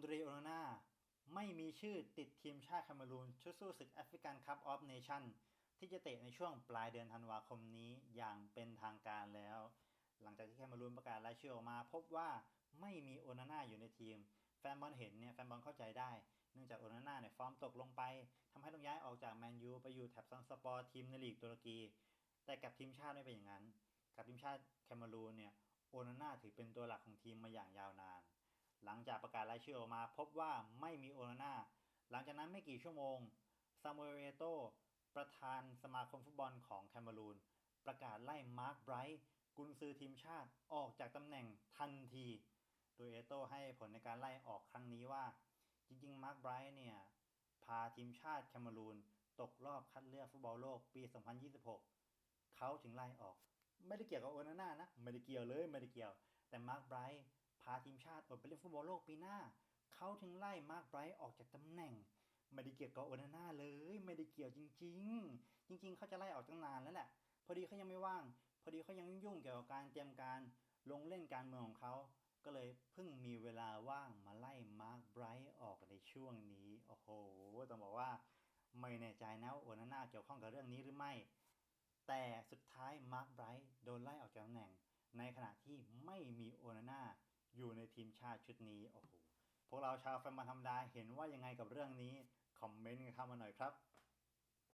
เดรโอนาน่าไม่มีชื่อติดทีมชาติแคเมรูนชุดสู้ศึกแอฟริกันคัพออฟเนชั่นที่จะเตะในช่วงปลายเดือนธันวาคมนี้อย่างเป็นทางการแล้ว หลังจากที่แคเมรูนประกาศรายชื่อออกมาพบว่าไม่มีโอนาน่าอยู่ในทีม แฟนบอลเห็นเนี่ยแฟนบอลเข้าใจได้ เนื่องจากโอนาน่าเนี่ยฟอร์มตกลงไปทำให้ต้องย้ายออกจากแมนยูไปอยู่แถบซันสปอร์ทีมในลีกตุรกี แต่กับทีมชาติไม่เป็นอย่างนั้น กับทีมชาติแคเมรูนเนี่ยโอนาน่าถือเป็นตัวหลักของทีมมาอย่างยาวนาน หลังจากประกาศรายชื่อออกมาพบว่าไม่มีโอนาน่าหลังจากนั้นไม่กี่ชั่วโมงซามูเอลเอโตประธานสมาคมฟุตบอลของแคเมรูน ประกาศไล่มาร์คไบรท์กุนซือทีมชาติออกจากตำแหน่งทันที โดยเอโตให้ผลในการไล่ออกครั้งนี้ว่า จริงๆมาร์คไบรท์เนี่ย พาทีมชาติแคเมรูน ตกรอบคัดเลือกฟุตบอลโลกปี 2026 เขาถึงไล่ออก ไม่ได้เกี่ยวกับโอนาน่านะ ไม่ได้เกี่ยวเลย ไม่ได้เกี่ยว แต่มาร์คไบรท์าทีมชาติอดไปเล่นฟุตบอลโลกปีหน้า เขาถึงไล่มาร์คไบรท์ออกจากตำแหน่ง ไม่ได้เกี่ยวกับโอนาน่าเลย ไม่ได้เกี่ยวจริง ๆ จริง ๆ เขาจะไล่ออกตั้งนานแล้วแหละ พอดีเขายังไม่ว่าง พอดีเขายังยุ่งเกี่ยวกับการเตรียมการลงเล่นการเมืองของเขา ก็เลยเพิ่งมีเวลาว่างมาไล่มาร์คไบรท์ออกในช่วงนี้ โอ้โห ต้องบอกว่าไม่แน่ใจนะโอนาน่าเกี่ยวข้องกับเรื่องนี้หรือไม่ แต่สุดท้ายมาร์คไบรท์โดนไล่ออกจากตำแหน่ง ในขณะที่ไม่มีโอนาน่า อยู่ในทีมชาติชุดนี้ โอ้โห พวกเราชาวแฟนบอลธรรมดาเห็นว่ายังไงกับเรื่องนี้ คอมเมนต์กันเข้ามาหน่อยครับ